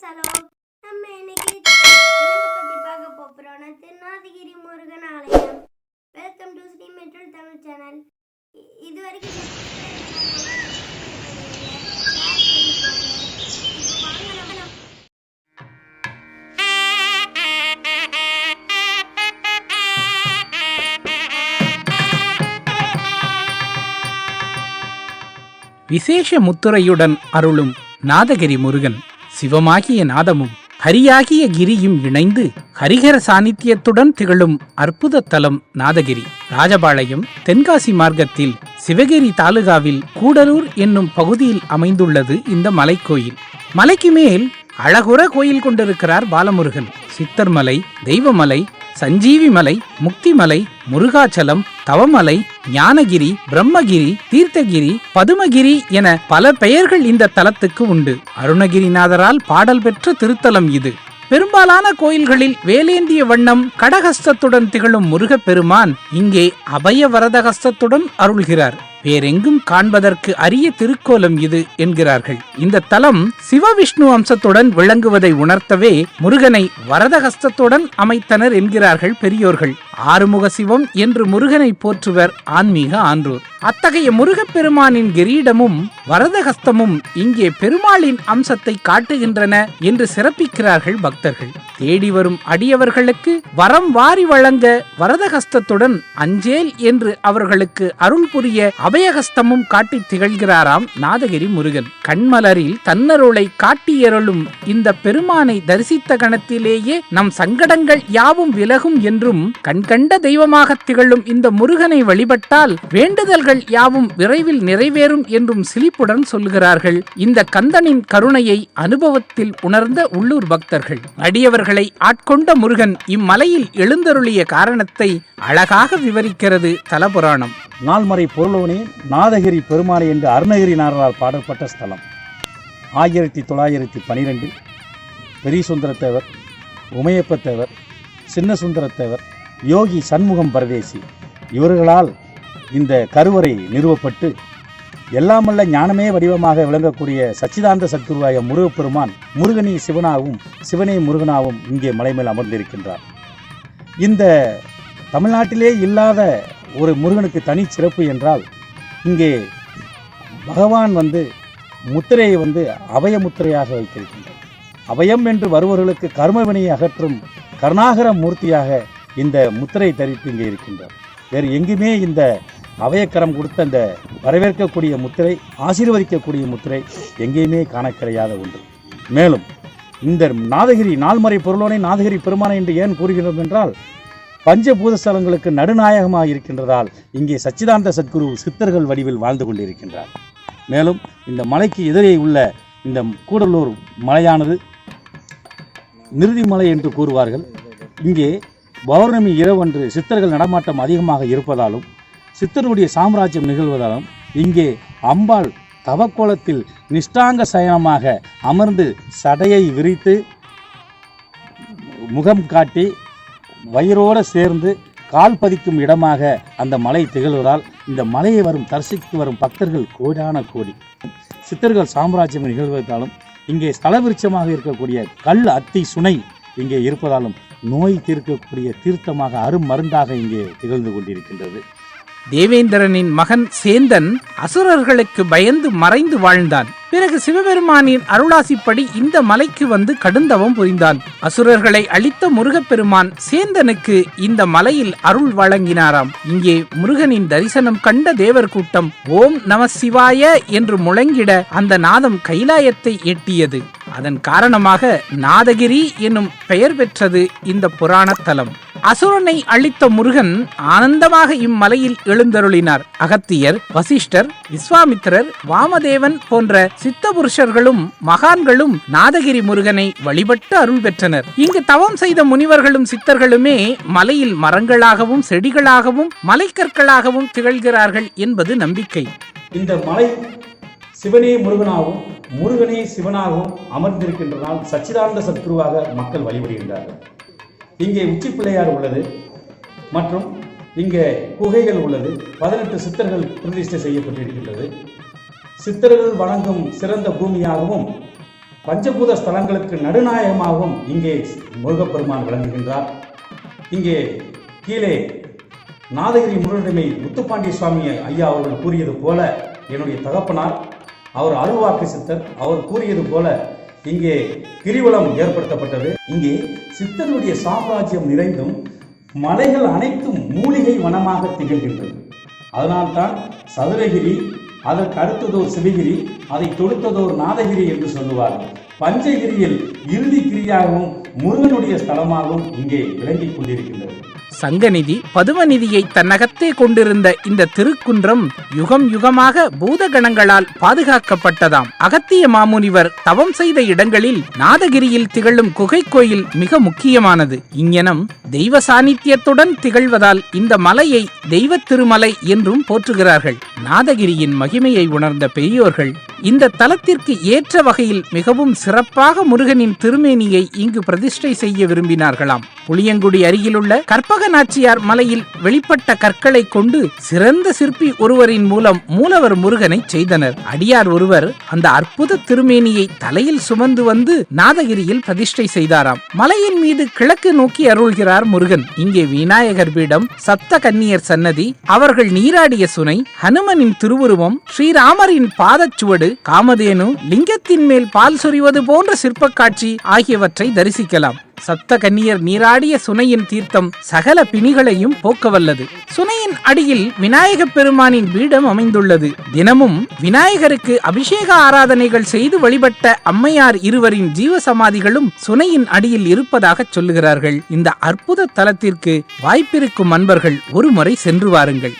Friends hello நம்ம இன்னைக்கு பற்றி பார்க்க போகிறோம்னா திருநாதிகிரி முருகன் ஆலயம். வெல்கம் டு ஸ்ரீ மெட்ரோல் தமிழ் சேனல். இது வரைக்கும் விசேஷ முத்துரையுடன் அருளும் நாதகிரி முருகன். சிவமாகிய நாதமும் ஹரியாகிய கிரியும் இணைந்து ஹரிஹர சாநித்தியத்துடன் திகழும் அற்புத தலம் நாதகிரி. ராஜபாளையம் தென்காசி மார்க்கத்தில் சிவகிரி தாலுகாவில் கூடலூர் என்னும் பகுதியில் அமைந்துள்ளது இந்த மலைக்கோயில். மலைக்கு மேல் அழகுற கோயில் கொண்டிருக்கிறார் பாலமுருகன். சித்தர்மலை தெய்வமலை சஞ்சீவி மலை முக்திமலை முருகாச்சலம் தவமலை ஞானகிரி பிரம்மகிரி தீர்த்தகிரி பதுமகிரி என பல பெயர்கள் இந்த தலத்துக்கு உண்டு. அருணகிரிநாதரால் பாடல் பெற்ற திருத்தலம் இது. பெரும்பாலான கோயில்களில் வேலேந்திய வண்ணம் கடகஸ்தத்துடன் திகழும் முருகப்பெருமான் இங்கே அபய வரதகஸ்தத்துடன் அருள்கிறார். வேறெங்கும் காண்பதற்கு அரிய திருக்கோலம் இது என்கிறார்கள். இந்த தலம் சிவவிஷ்ணு அம்சத்துடன் விளங்குவதை உணர்த்தவே முருகனை வரதஹஸ்தத்துடன் அமைத்தனர் என்கிறார்கள் பெரியோர்கள். ஆறுமுக சிவம் என்று முருகனை போற்றுவர் ஆன்மீக ஆன்றோர். அத்தகைய முருகப்பெருமானின் கிரீடமும் வரதஹஸ்தமும் இங்கே பெருமாளின் அம்சத்தை காட்டுகின்றன என்று சிறப்பிக்கிறார்கள் பக்தர்கள். தேடி வரும் அடியவர்களுக்கு வரம் வாரி வழங்க வரதஹஸ்தத்துடன் அஞ்சேல் என்று அவர்களுக்கு அருள் புரிய அபயகஸ்தமும் காட்டி திகழ்கிறாராம் நாதகிரி முருகன். கண்மலரில் தன்னருளை காட்டியருளும் இந்த பெருமானை தரிசித்த கணத்திலேயே நம் சங்கடங்கள் யாவும் விலகும் என்றும் கண்கண்ட தெய்வமாக திகழும் இந்த முருகனை வழிபட்டால் வேண்டுதல்கள் யாவும் விரைவில் நிறைவேறும் என்றும் சிலிப்புடன் சொல்கிறார்கள். இந்த கந்தனின் கருணையை அனுபவத்தில் உணர்ந்த உள்ளூர் பக்தர்கள். அடியவர்களை ஆட்கொண்ட முருகன் இம்மலையில் எழுந்தருளிய காரணத்தை அழகாக விவரிக்கிறது தலபுராணம். நால்மறை பொருளவனே நாதகிரி பெருமானை என்று அருணகிரி நாரனால் பாடப்பட்ட ஸ்தலம். ஆயிரத்தி தொள்ளாயிரத்தி பனிரெண்டில் பெரிய சுந்தரத்தேவர் உமையப்பத்தேவர் சின்ன சுந்தரத்தேவர் யோகி சண்முகம் பரதேசி இவர்களால் இந்த கருவறை நிறுவப்பட்டு எல்லாமல்ல ஞானமே வடிவமாக விளங்கக்கூடிய சச்சிதாந்த சத்துருவாய முருகப்பெருமான் முருகனி சிவனாகவும் சிவனே முருகனாகவும் இங்கே மலைமேல் அமர்ந்திருக்கின்றார். இந்த தமிழ்நாட்டிலே இல்லாத ஒரு முருகனுக்கு தனி சிறப்பு என்றால் இங்கே பகவான் வந்து முத்திரையை வந்து அபய முத்திரையாக வைத்திருக்கின்றார். அபயம் என்று வருவர்களுக்கு கர்மவினையை அகற்றும் கருணாகர மூர்த்தியாக இந்த முத்திரை தரித்து இங்கே இருக்கின்றார். வேறு எங்குமே இந்த அவயக்கரம் கொடுத்த அந்த வரவேற்கக்கூடிய முத்திரை ஆசீர்வதிக்கக்கூடிய முத்திரை எங்கேயுமே காண கிடையாத ஒன்று. மேலும் இந்த நாதகிரி நால்மறை பொருளோனை நாதகிரி பெருமானை என்று ஏன் கூறுகிறோம் என்றால் பஞ்சபூத ஸ்தலங்களுக்கு நடுநாயகமாக இருக்கின்றதால் இங்கே சச்சிதாந்த சத்குரு சித்தர்கள் வடிவில் வாழ்ந்து கொண்டிருக்கின்றார். மேலும் இந்த மலைக்கு எதிரே உள்ள இந்த கூடலூர் மலையானது நிறுதிமலை என்று கூறுவார்கள். இங்கே பௌர்ணமி இரவன்று சித்தர்கள் நடமாட்டம் அதிகமாக இருப்பதாலும் சித்தருடைய சாம்ராஜ்யம் நிகழ்வதாலும் இங்கே அம்பாள் தவக்கோலத்தில் நிஷ்டாங்க சயனமாக அமர்ந்து சடையை விரித்து முகம் காட்டி வயிறோடு சேர்ந்து கால் பதிக்கும் இடமாக அந்த மலை திகழ்வதால் இந்த மலையை வரும் தரிசித்து வரும் பக்தர்கள் கோடான கோடி. சித்தர்கள் சாம்ராஜ்யம் நிகழ்வதாலும் இங்கே ஸ்தலவிருச்சமாக இருக்கக்கூடிய கல் அத்தி சுனை இங்கே இருப்பதாலும் நோய் தீர்க்கக்கூடிய தீர்த்தமாக அருமருந்தாக இங்கே திகழ்ந்து கொண்டிருக்கின்றது. தேவேந்திரனின் மகன் சேந்தன் அசுரர்களுக்கு பயந்து மறைந்து வாழ்ந்தான். பிறகு சிவபெருமானின் அருளாசிப்படி இந்த மலைக்கு வந்து கடுந்தவம் புரிந்தான். அசுரர்களை அழித்த முருகப்பெருமான் சேந்தனுக்கு இந்த மலையில் அருள் வழங்கினாராம். இங்கே முருகனின் தரிசனம் கண்ட தேவர் கூட்டம் ஓம் நம சிவாய என்று முழங்கிட அந்த நாதம் கைலாயத்தை எட்டியது. அதன் காரணமாக நாதகிரி என்னும் பெயர் பெற்றது இந்த புராணத்தலம். தலம் அசுரனை அழித்த முருகன் ஆனந்தமாக இம்மலையில் எழுந்தருளினார். அகத்தியர் வசிஷ்டர் விஸ்வாமித்திரர் வாமதேவன் போன்ற சித்த புருஷர்களும் மகான்களும் நாதகிரி முருகனை வழிபட்டு அருள் பெற்றனர். இங்கு தவம் செய்த முனிவர்களும் சித்தர்களுமே மலையில் மரங்களாகவும் செடிகளாகவும் மலைக்கற்களாகவும் திகழ்கிறார்கள் என்பது நம்பிக்கை. இந்த மலை சிவனே முருகனாகவும் முருகனே சிவனாகவும் அமர்ந்திருக்கின்றதால் சச்சிதானந்த சத்குருவாக மக்கள் வழிபடுகின்றார்கள். இங்கே உச்சி பிள்ளையார் உள்ளது மற்றும் இங்கே குகைகள் உள்ளது. பதினெட்டு சித்தர்கள் பிரதிஷ்டை செய்யப்பட்டிருக்கின்றது. சித்தர்கள் வழங்கும் சிறந்த பூமியாகவும் பஞ்சபூத ஸ்தலங்களுக்கு நடுநாயகமாகவும் இங்கே முருகப்பெருமான் விளங்குகின்றார். இங்கே கீழே நாதகிரி முருகனிடமை முத்துப்பாண்டிய சுவாமி ஐயா அவர்கள் கூறியது போல என்னுடைய தகப்பனார் அவர் அருள்வாக்கு சித்தர் அவர் கூறியது போல இங்கே கிரிவலம் ஏற்படுத்தப்பட்டது. இங்கே சித்தருடைய சாம்ராஜ்யம் நிறைந்தும் மலைகள் அனைத்தும் மூலிகை வனமாக திகழ்கின்றது. அதனால்தான் சதுரகிரி அதற்கு அடுத்ததோர் சிவகிரி அதை தொடுத்ததோர் நாதகிரி என்று சொல்லுவார்கள். பஞ்சகிரியில் இறுதி கிரியாகவும் முருகனுடைய ஸ்தலமாகவும் இங்கே விளங்கிக் கொண்டிருக்கின்றது. சங்கநிதி பதுமநிதியை தன்னகத்தே கொண்டிருந்த இந்த திருக்குன்றம் யுகம் யுகமாக பூதகணங்களால் பாதுகாக்கப்பட்டதாம். அகத்திய மாமுனிவர் தவம் செய்த இடங்களில் நாதகிரியில் திகழும் குகை கோயில் மிக முக்கியமானது. இங்ஙனம் தெய்வ சாநித்தியத்துடன் திகழ்வதால் இந்த மலையை தெய்வ திருமலை என்றும் போற்றுகிறார்கள். நாதகிரியின் மகிமையை உணர்ந்த பெரியோர்கள் இந்த தலத்திற்கு ஏற்ற வகையில் மிகவும் சிறப்பாக முருகனின் திருமேனியை இங்கு பிரதிஷ்டை செய்ய விரும்பினார்களாம். புளியங்குடி அருகிலுள்ள கற்பக நாச்சியார் மலையில் வெளிப்பட்ட கற்களை கொண்டு சிறந்த சிற்பி ஒருவரின் மூலம் மூலவர் முருகனை செய்தனர். அடியார் ஒருவர் அந்த அற்புத திருமேனியை தலையில் சுமந்து வந்து நாதகிரியில் பிரதிஷ்டை செய்தாராம். மலையின் மீது கிழக்கு நோக்கி அருள்கிறார் முருகன். இங்கே விநாயகர் பீடம் சப்த கன்னியர் சன்னதி அவர்கள் நீராடிய சுனை ஹனுமனின் திருவுருவம் ஸ்ரீராமரின் பாதச்சுவடு காமதேனு லிங்கத்தின் மேல் பால் சொரிவது போன்ற சிற்ப காட்சி ஆகியவற்றை தரிசிக்கலாம். சப்த கன்னியர் நீராடிய சுனையின் தீர்த்தம் சகல பிணிகளையும் போக்கவல்லது. சுனையின் அடியில் விநாயகப் பெருமானின் பீடம் அமைந்துள்ளது. தினமும் விநாயகருக்கு அபிஷேக ஆராதனைகள் செய்து வழிபட்ட அம்மையார் இருவரின் ஜீவ சமாதிகளும் சுனையின் அடியில் இருப்பதாக சொல்லுகிறார்கள். இந்த அற்புத தலத்திற்கு வாய்ப்பிருக்கும் அன்பர்கள் ஒருமுறை சென்று வாருங்கள்.